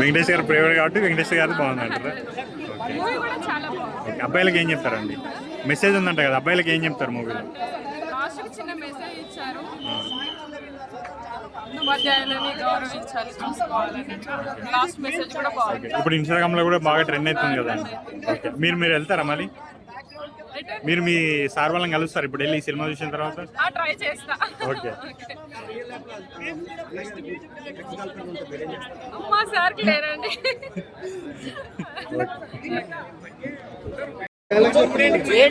వెంకటేష్ గారు ప్రేమర్ కాబట్టి వెంకటేష్ గారు బాగుంది. అంటారా ఓకే అబ్బాయిలకి ఏం చెప్తారండి? మెసేజ్ ఉందంట కదా అబ్బాయిలకి ఏం చెప్తారు మూవీలో చిన్న మెసేజ్ ఇచ్చారు. మెసేజ్ కూడా బాగుంది ఇప్పుడు ఇన్స్టాగ్రామ్లో కూడా బాగా ట్రెండ్ అవుతుంది కదా ఓకే మీరు మీరు వెళ్తారా మళ్ళీ? మీరు మీ సార్ వాళ్ళని కలుస్తారు ఇప్పుడు వెళ్ళి ఈ సినిమా చూసిన తర్వాత? ట్రై చేస్తా. ఓకే. మా సార్కి లేరండి. డిగ్రీ ఏం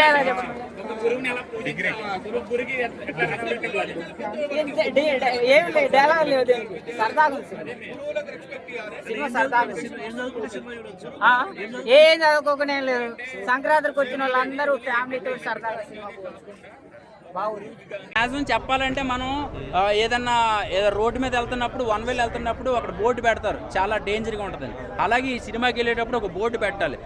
లేదు డైలాగ్ లేదు సరదాగా సినిమా? ఏం చదువుకోకుండా ఏం లేదు. సంక్రాంతికి వచ్చిన వాళ్ళందరూ ఫ్యామిలీతో సరదాగా సినిమా మ్యాక్సిమం చెప్పాలంటే మనం ఏదన్నా ఏదో రోడ్డు మీద వెళ్తున్నప్పుడు వన్ వేలు వెళ్తున్నప్పుడు అక్కడ బోర్డు పెడతారు. చాలా డేంజర్గా ఉంటుంది అలాగే ఈ సినిమాకి వెళ్ళేటప్పుడు ఒక బోర్డు పెట్టాలి.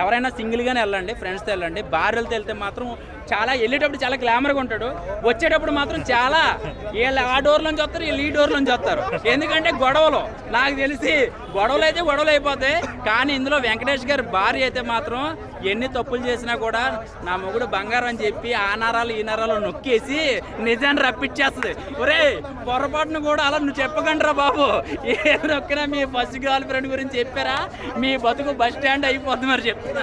ఎవరైనా సింగిల్గానే వెళ్ళండి ఫ్రెండ్స్తో వెళ్ళండి. భార్యలతో వెళ్తే మాత్రం చాలా వెళ్ళేటప్పుడు చాలా గ్లామర్గా ఉంటాడు. వచ్చేటప్పుడు మాత్రం చాలా వీళ్ళు ఆ డోర్లోంచి వస్తారు వీళ్ళు ఈ డోర్లోంచి వస్తారు. ఎందుకంటే గొడవలు. నాకు తెలిసి గొడవలు అయితే గొడవలు అయిపోతాయి. కానీ ఇందులో వెంకటేష్ గారి భార్య అయితే మాత్రం ఎన్ని తప్పులు చేసినా కూడా నా మొగుడు బంగారం అని చెప్పి ఆ నరాలు ఈ నరాలు నొక్కేసి నిజాన్ని రప్పించేస్తుంది. ఒరే పొరపాటును కూడా అలా నువ్వు చెప్పకండి రా బాబు. ఏ నొక్కినా మీ ఫస్ట్ గర్ల్ ఫ్రెండ్ గురించి చెప్పారా? మీ బతుకు బస్ స్టాండ్ అయిపోద్ది మరి చెప్తున్నా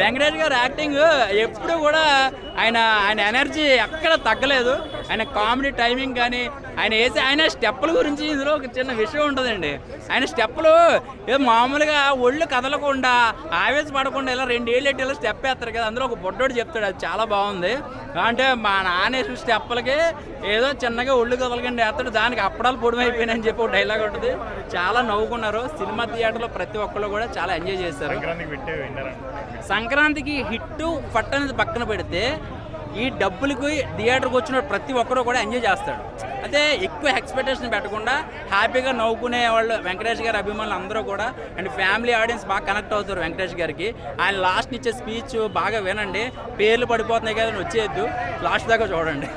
వెంకటేష్ గారు యాక్టింగ్ ఎప్పుడు కూడా ఆయన ఆయన ఎనర్జీ ఎక్కడ తగ్గలేదు. ఆయన కామెడీ టైమింగ్ కానీ ఆయన వేసే ఆయన స్టెప్పుల గురించి ఇందులో ఒక చిన్న విషయం ఉంటుందండి. ఆయన స్టెప్పులు ఏ మామూలుగా ఒళ్ళు కదలకుండా ఆవేశపడకుండా ఇలా రెండేళ్ళు ఎట్టి ఇలా స్టెప్ వేస్తారు కదా అందులో ఒక బొడ్డోడు చెప్తాడు అది చాలా బాగుంది. అంటే మా నాన్న వేసిన స్టెప్పులకి ఏదో చిన్నగా ఒళ్ళు కదలకండి వేస్తాడు దానికి అప్పడాలు పొడిమైపోయినాయని చెప్పి ఒక డైలాగ్ ఉంటుంది. చాలా నవ్వుకున్నారు. సినిమా థియేటర్లో ప్రతి ఒక్కళ్ళు కూడా చాలా ఎంజాయ్ చేశారు. సంక్రాంతికి పెట్టే విన్నారండి సంక్రాంతికి హిట్ పట్టనేది పక్కన పెడితే ఈ డబ్బులకి థియేటర్కి వచ్చిన ప్రతి ఒక్కరు కూడా ఎంజాయ్ చేస్తాడు. అయితే ఎక్కువ ఎక్స్పెక్టేషన్ పెట్టకుండా హ్యాపీగా నవ్వుకునే వాళ్ళు వెంకటేష్ గారి అభిమానులు అందరూ కూడా అండ్ ఫ్యామిలీ ఆడియన్స్ బాగా కనెక్ట్ అవుతారు వెంకటేష్ గారికి. ఆయన లాస్ట్ ఇచ్చే స్పీచ్ బాగా వినండి. పేర్లు పడిపోతున్నాయి కదా వచ్చేయద్దు. లాస్ట్ దాకా చూడండి.